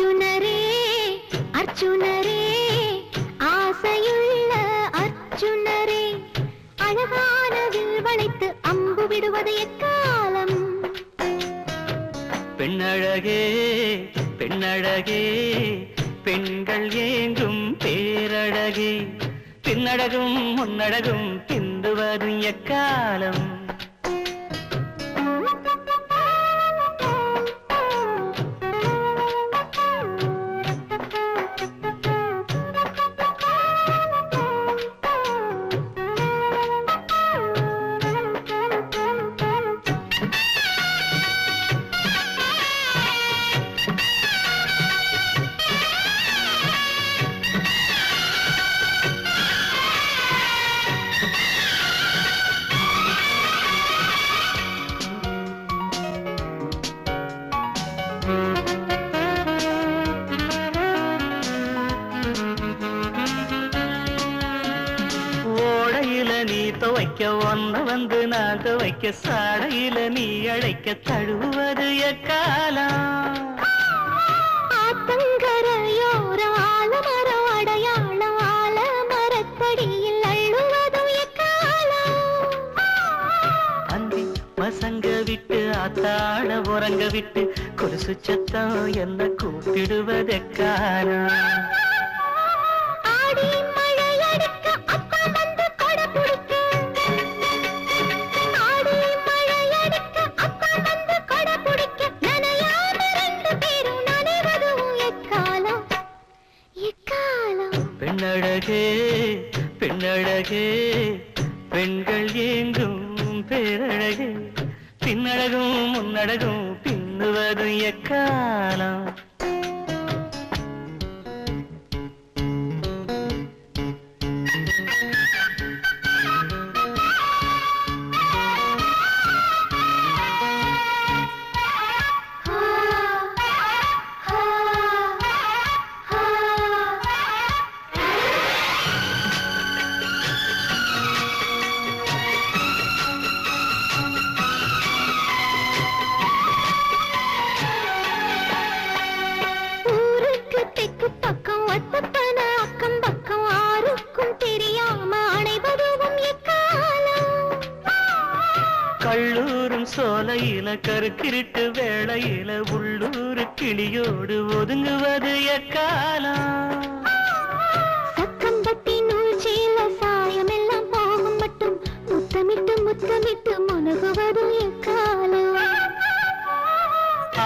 அர்ச்சுனரே அர்ச்சுனரே ஆசையுள்ள அர்ச்சுனரே அழகான வில் வளைத்து அம்பு விடுவது எக்காலம்? பெண்ணழகே பெண்ணழகே பெண்கள் ஏங்கும் பேரழகே பின்னழகும் முன்னழகும் பிந்துவதும் எக்காலம்? துவைக்க ஒன்ன வந்து நான் துவைக்க சாடையில நீ அழைக்க தழுவது எக்காலம் பசங்க விட்டு ஆத்தாட உறங்க விட்டு கொலுசு சத்தம் என்ன கூப்பிடுவதெக்காலம் பெண்ணழகே பெண்ணழகே பெண்கள் ஏங்கும் பேரழகே. பின்னழகும் முன்னழகும் பின்னுவது எக்காலம்? கள்ளூரும் சோலையில கருக்கிருட்டு வேளையில உள்ளூர் கிளியோடு ஒதுங்குவது எக்காலம்? சக்கம்பட்டி நூல் சீல சாயம் எல்லாம் போகும் மட்டும் முத்தமிட்டு முத்தமிட்டு முனகுவதும் எக்காலம்?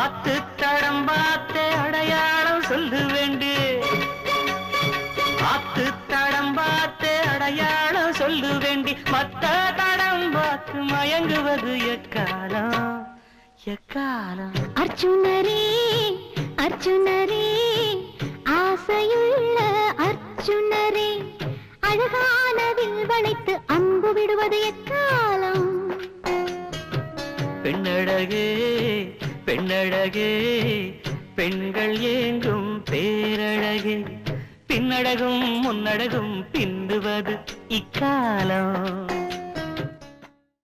ஆத்து தடம் பார்த்து அடையாளம் சொல்லு வேண்டு. ஆத்து தடம் பார்த்து அடையாளம் சொல்லு வேண்டி மத்த பார்த்து மயங்குவது எக்காலம்? எக்காலம்? அர்ஜுனரே அர்ஜுனரே ஆசையுள்ள அர்ஜுனரே அழகான வில் வளைத்து அம்பு விடுவது எக்காலம்? பெண்ணழகே பெண்ணழகே பெண்கள் ஏங்கும் பேரழகே பின்னழகும் முன்னழகும் பிந்துவது இக்காலம்.